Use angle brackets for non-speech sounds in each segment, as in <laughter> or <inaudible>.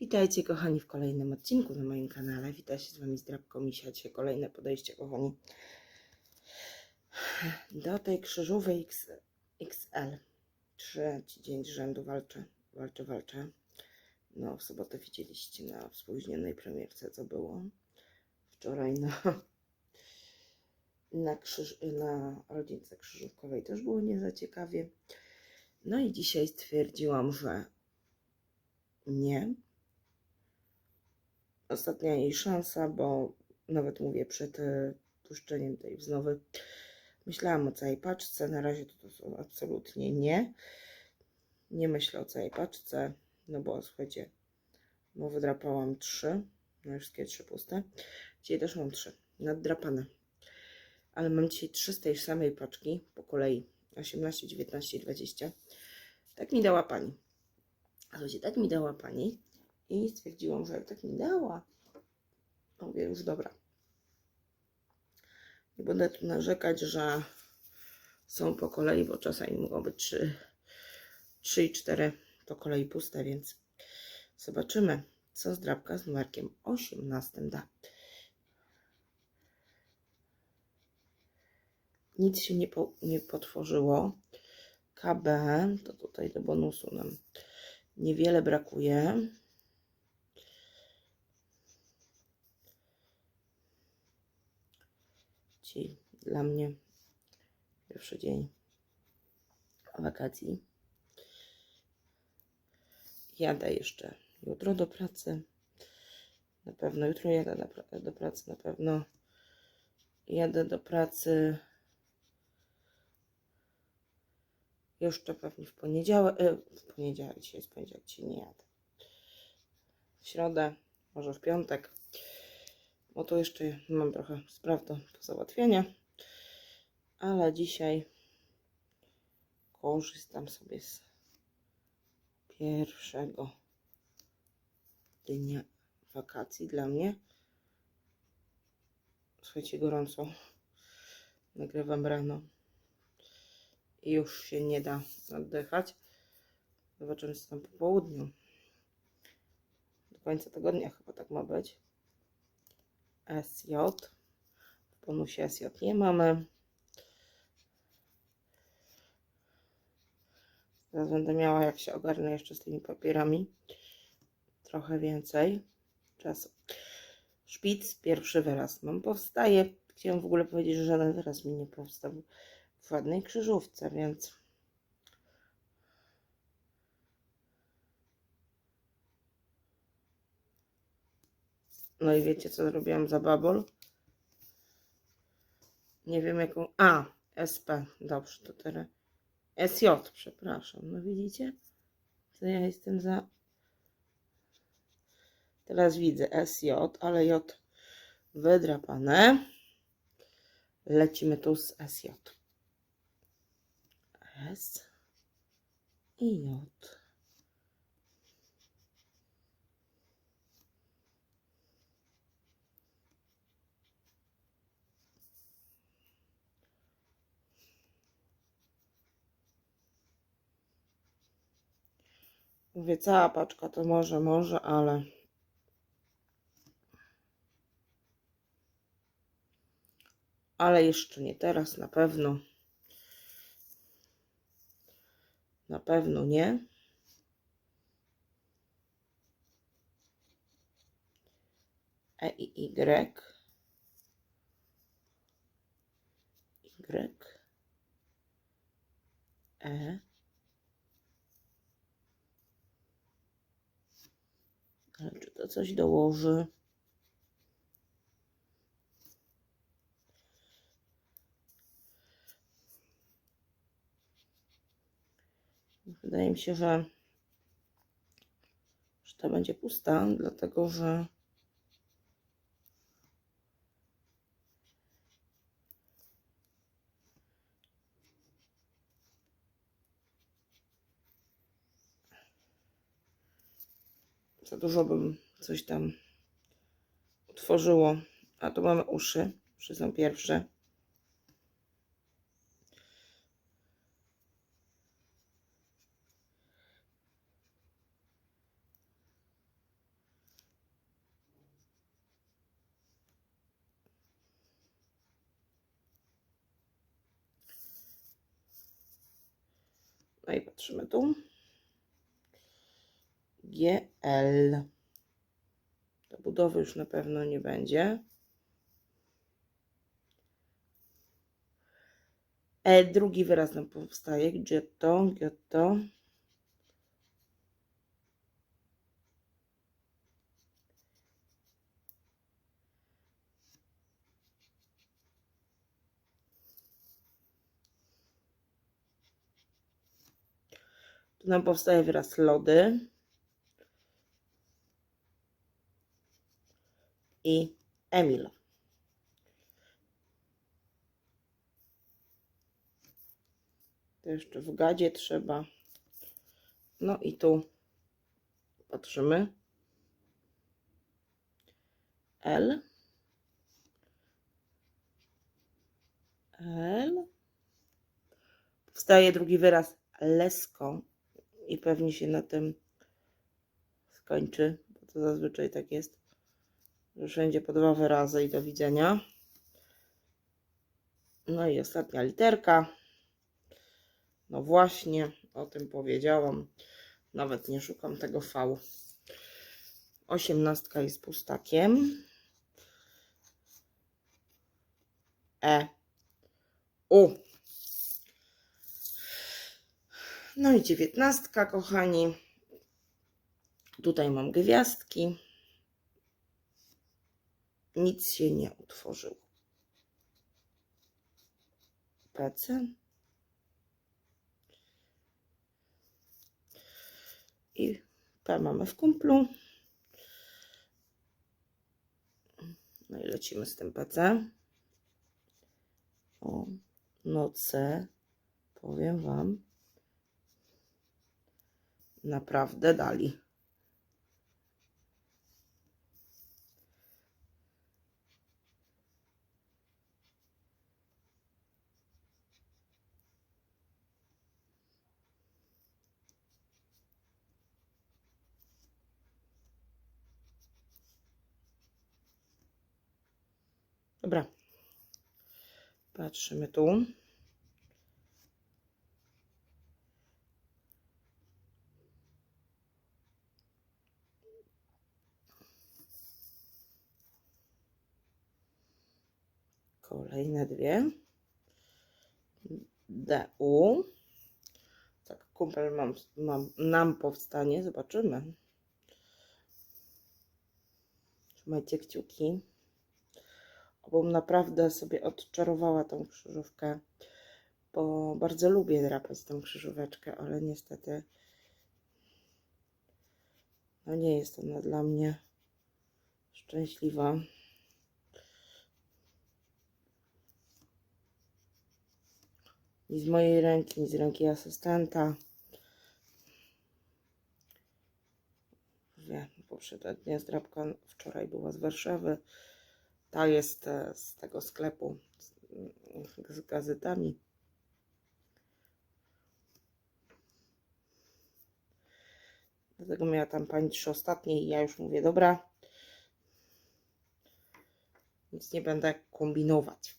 Witajcie kochani w kolejnym odcinku na moim kanale. Witam się z Wami Zdrabką Misia. Dzisiaj kolejne podejście kochani do tej krzyżowej XL. Trzeci dzień z rzędu walczę, walczę, walczę. No w sobotę widzieliście na spóźnionej premierce co było. Wczoraj na, na, krzyż, na rodzince krzyżówkowej też było nie za ciekawie. No i dzisiaj stwierdziłam, że nie. Ostatnia jej szansa, bo nawet mówię przed e, puszczeniem tej wznowy, myślałam o całej paczce. Na razie to, to są absolutnie nie. Nie myślę o całej paczce, no bo słuchajcie, bo wydrapałam trzy, no wszystkie trzy puste. Dzisiaj też mam trzy, naddrapane. Ale mam dzisiaj trzy z tej samej paczki po kolei. 18, 19 i 20. Tak mi dała pani. Słuchajcie, tak mi dała pani i stwierdziłam, że tak mi dała, mówię już dobra. Nie będę tu narzekać, że są po kolei, bo czasami mogą być 3, 3 i 4 po kolei puste, więc zobaczymy, co zdrabka z numerkiem 18 da. Nic się nie, po, nie potworzyło. KB, to tutaj do bonusu nam niewiele brakuje. Dzisiaj dla mnie pierwszy dzień wakacji. Jadę jeszcze jutro do pracy. Na pewno jutro jadę do pracy, na pewno jadę do pracy. Jeszcze pewnie w poniedziałek, e, w poniedziałek, dzisiaj jest poniedziałek, dzisiaj nie jadę. W środę, może w piątek, bo to jeszcze mam trochę spraw do, do załatwienia, ale dzisiaj korzystam sobie z pierwszego dnia wakacji dla mnie. Słuchajcie, gorąco. Nagrywam rano i już się nie da oddychać. Zobaczymy, co tam po południu. Do końca tygodnia chyba tak ma być. SJ. W bonusie SJ nie mamy. Teraz będę miała, jak się ogarnę jeszcze z tymi papierami, trochę więcej czasu. Szpic, pierwszy wyraz mam powstaje. Chciałam w ogóle powiedzieć, że żaden wyraz mi nie powstał w ładnej krzyżówce, więc no i wiecie co zrobiłam za babol? Nie wiem jaką... A, SP, dobrze, to teraz SJ, przepraszam, no widzicie? To ja jestem za... Teraz widzę SJ, ale J wydrapane. Lecimy tu z SJ. S i J. Mówię, cała paczka to może, może, ale ale jeszcze nie teraz, na pewno. Na pewno nie. E i Y. Y. E. Czy to coś dołoży? Wydaje mi się, że, że będzie pusta, dlatego że Za dużo bym coś tam utworzyło. A tu mamy uszy. Uszy są pierwsze. No i patrzymy tu. GL. Do budowy już na pewno nie będzie. E, drugi wyraz nam powstaje. Gdzie to? Gdzie to? Tu nam powstaje wyraz lody. I Emil. Jeszcze w gadzie trzeba. No i tu patrzymy. L. L. Powstaje drugi wyraz lesko i pewnie się na tym skończy, bo to zazwyczaj tak jest, że wszędzie po dwa wyrazy i do widzenia. No i ostatnia literka. No właśnie, o tym powiedziałam. Nawet nie szukam tego V. Osiemnastka jest pustakiem. E. U. No i dziewiętnastka, kochani. Tutaj mam gwiazdki. Nic się nie utworzyło. PC. I P mamy w kumplu. No i lecimy z tym PC. O, no C, powiem Wam, naprawdę dali. Dobra. Patrzymy tu. Kolejne dwie. DU. Tak, kumpel mam, mam, nam powstanie. Zobaczymy. Trzymajcie kciuki. Obym naprawdę sobie odczarowała tą krzyżówkę, bo bardzo lubię drapać tą krzyżóweczkę, ale niestety no nie jest ona dla mnie szczęśliwa. Ni z mojej ręki, ni z ręki asystenta. Wiem, poprzednia zdrabka wczoraj była z Warszawy. Ta jest e, z tego sklepu z, gazetami. Dlatego miała tam pani trzy ostatnie i ja już mówię, dobra. Nic nie będę kombinować.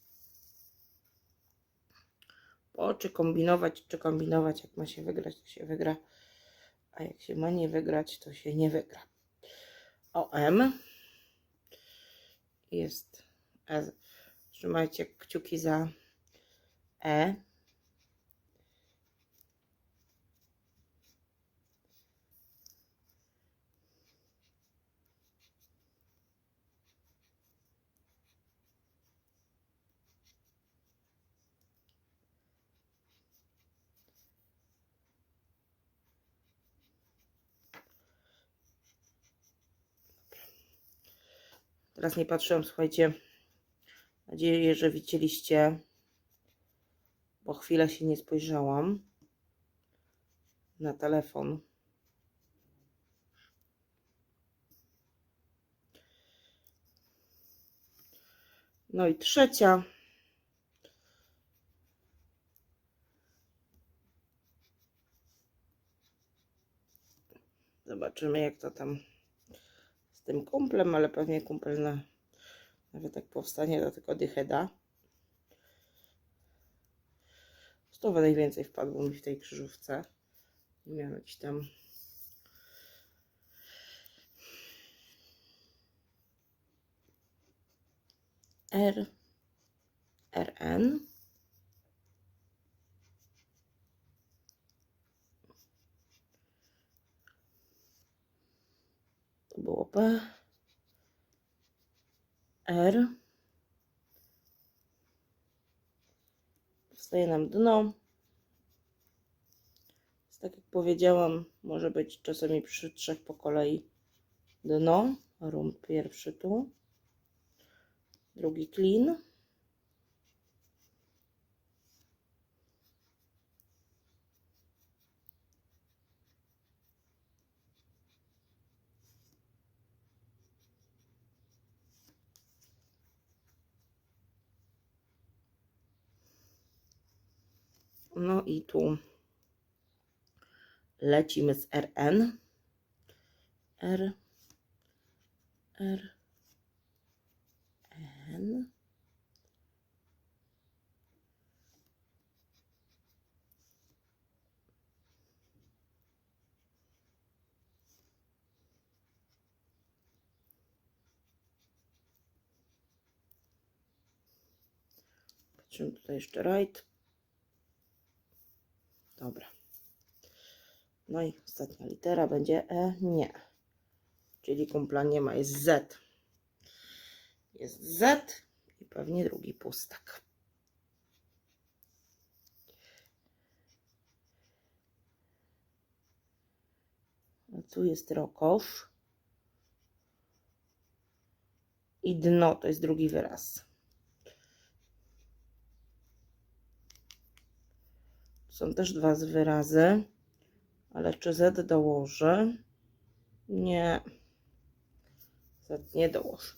Bo czy kombinować, czy kombinować, jak ma się wygrać, to się wygra. A jak się ma nie wygrać, to się nie wygra. OM jest. Trzymajcie kciuki za E. Teraz nie patrzyłam, słuchajcie. Mam nadzieję, że widzieliście, bo chwilę się nie spojrzałam na telefon. No i trzecia. Zobaczymy, jak to tam tym kumplem, ale pewnie kumpel na, nawet jak powstanie, to tylko dychę da. Stówę najwięcej wpadło mi w tej krzyżówce. Nie miałam jakiś tam. R. RN. P. R. Wstaje nam dno. Tak jak powiedziałam, może być czasami przy trzech po kolei dno. Rumb pierwszy tu. Drugi clean. No i tu lecimy z RN. R. R. N. Patrzymy tutaj jeszcze right. Dobra. No i ostatnia litera będzie E. Nie. Czyli kumpla nie ma, jest Z. Jest Z i pewnie drugi pustak. A tu jest rokosz. I dno to jest drugi wyraz. Są też dwa z wyrazy, ale czy Z dołożę? Nie. Z nie dołożę.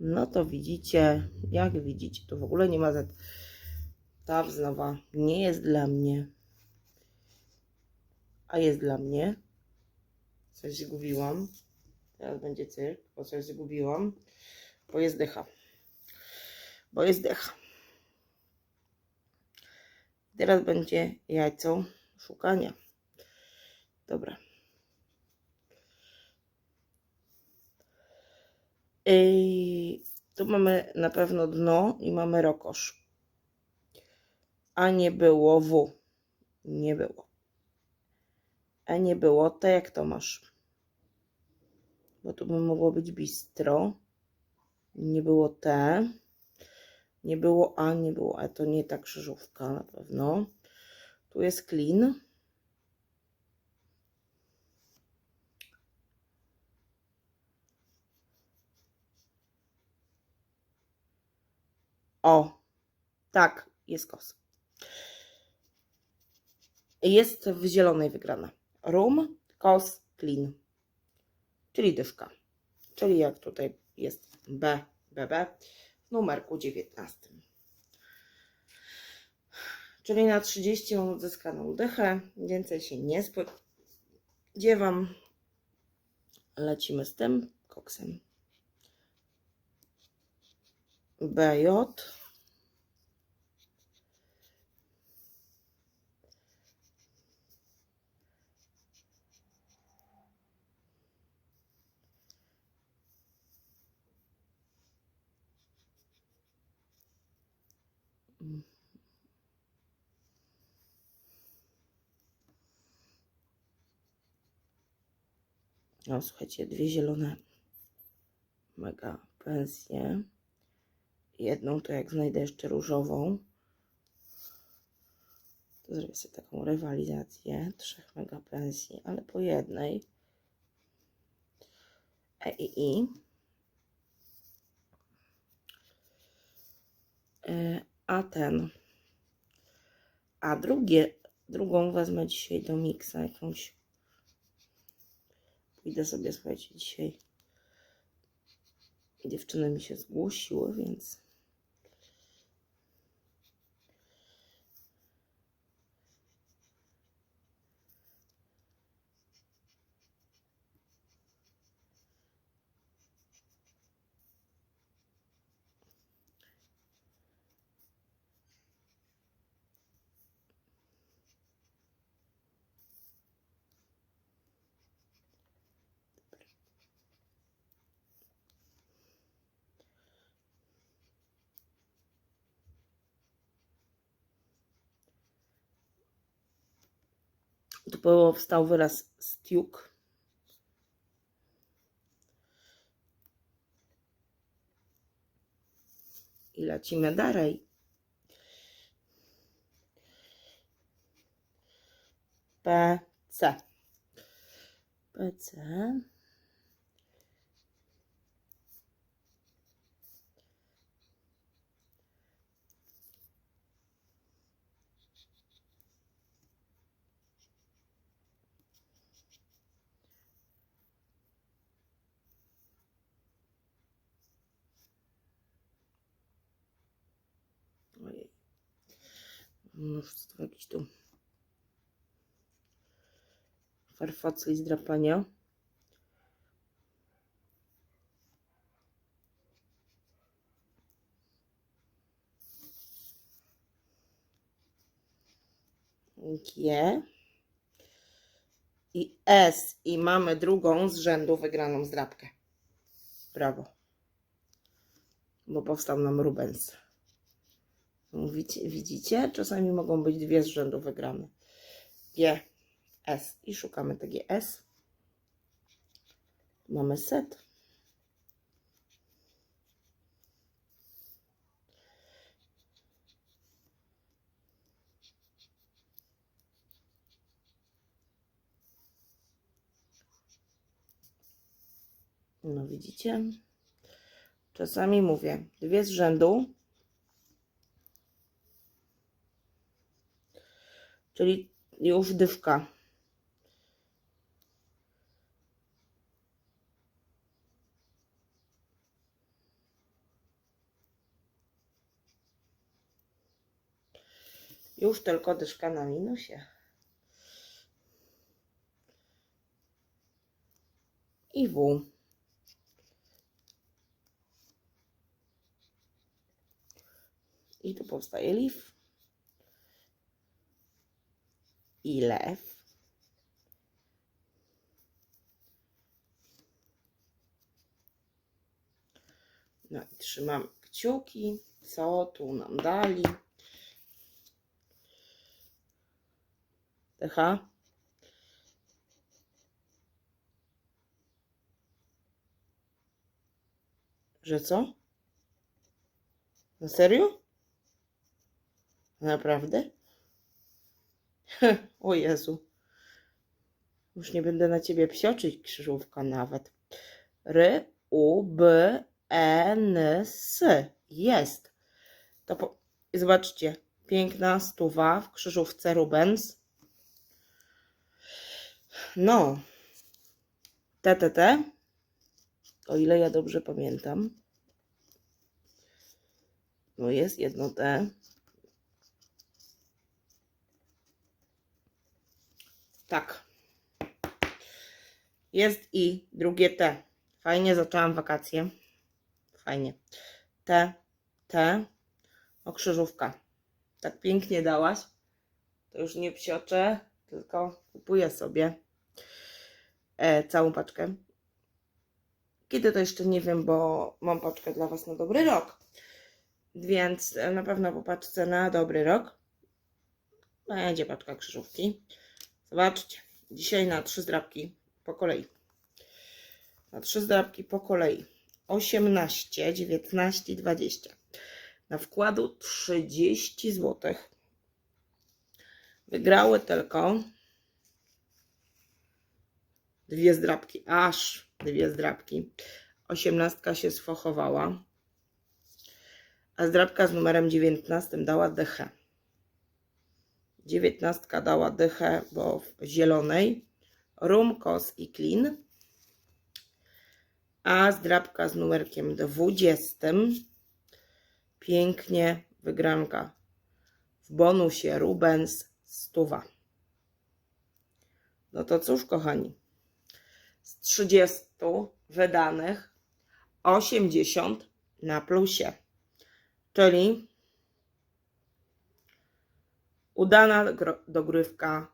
No to widzicie, jak widzicie, to w ogóle nie ma Z. Ta wznowa nie jest dla mnie. A jest dla mnie. Coś zgubiłam. Teraz będzie cyrk, bo coś zgubiłam. Bo jest. Bo jest. Teraz będzie jajco szukania. Dobra. I tu mamy na pewno dno i mamy rokosz. A nie było W. Nie było. A nie było T, jak to masz? Bo tu by mogło być bistro. Nie było T. Nie było A, nie było E. To nie ta krzyżówka na pewno. Tu jest clean. O, tak, jest kos. Jest w zielonej wygrana. Rum, kos, clean. Czyli dyszka. Czyli jak tutaj jest B, BB numerku 19. Czyli na 30 mam odzyskaną dychę. Więcej się nie spodziewam. Lecimy z tym koksem. BJ. No słuchajcie, dwie zielone mega pensje. Jedną to jak znajdę jeszcze różową, to zrobię sobie taką rywalizację trzech mega pensji, ale po jednej. E i i. E, a ten, a drugie, drugą wezmę dzisiaj do miksa jakąś. Pójdę sobie, słuchajcie, dzisiaj. Dziewczyny mi się zgłosiły, więc Tu powstał wyraz stiuk. I lecimy dalej. PC. PC. Mnóstwo tu farfocli z drapania. G i S i mamy drugą z rzędu wygraną zdrabkę. Brawo. Bo powstał nam Rubens. Widzicie? Czasami mogą być dwie z rzędu wygrane. G, S i szukamy takie S. Mamy set. No widzicie? Czasami mówię dwie z rzędu. Czyli już dywka. Już tylko dyszka na minusie. I W. I tu powstaje leaf. I. No i trzymam kciuki, co tu nam dali. TH. Że co? Na serio? Naprawdę? <laughs> o Jezu. Już nie będę na ciebie psioczyć, krzyżówka nawet. R, U, B, E, N, S. Jest. To po... Zobaczcie. Piękna stuwa w krzyżówce Rubens. No. TTT. O ile ja dobrze pamiętam. No jest jedno T. Tak. Jest i drugie T. Fajnie zaczęłam wakacje. Fajnie. T, T. O krzyżówka. Tak pięknie dałaś. To już nie psioczę, tylko kupuję sobie e, całą paczkę. Kiedy to jeszcze nie wiem, bo mam paczkę dla Was na dobry rok. Więc e, na pewno po na dobry rok będzie paczka krzyżówki. Zobaczcie, dzisiaj na trzy zdrabki po kolei. Na trzy zdrabki po kolei. 18, 19, 20. Na wkładu 30 zł. Wygrały tylko dwie zdrabki, aż dwie zdrabki. Osiemnastka się sfochowała, a zdrabka z numerem 19 dała dechę. Dziewiętnastka dała dychę, bo w zielonej. Rumkos i klin. A zdrabka z numerkiem 20. Pięknie wygranka. W bonusie Rubens stuwa. No to cóż, kochani. Z 30 wydanych 80 na plusie. Czyli Udana dogrywka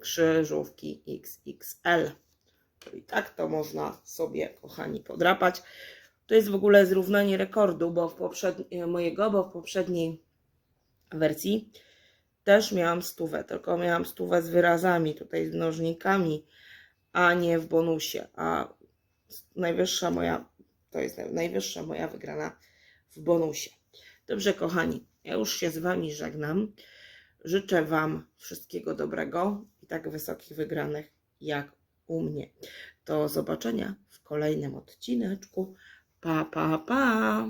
krzyżówki XXL. Czyli tak to można sobie, kochani, podrapać. To jest w ogóle zrównanie rekordu, bo w poprzedni, mojego, bo w poprzedniej wersji też miałam stówę, tylko miałam stówę z wyrazami, tutaj z mnożnikami, a nie w bonusie. A najwyższa moja, to jest naj- najwyższa moja wygrana w bonusie. Dobrze, kochani, ja już się z Wami żegnam. Życzę Wam wszystkiego dobrego i tak wysokich wygranych jak u mnie. Do zobaczenia w kolejnym odcineczku. Pa, pa, pa!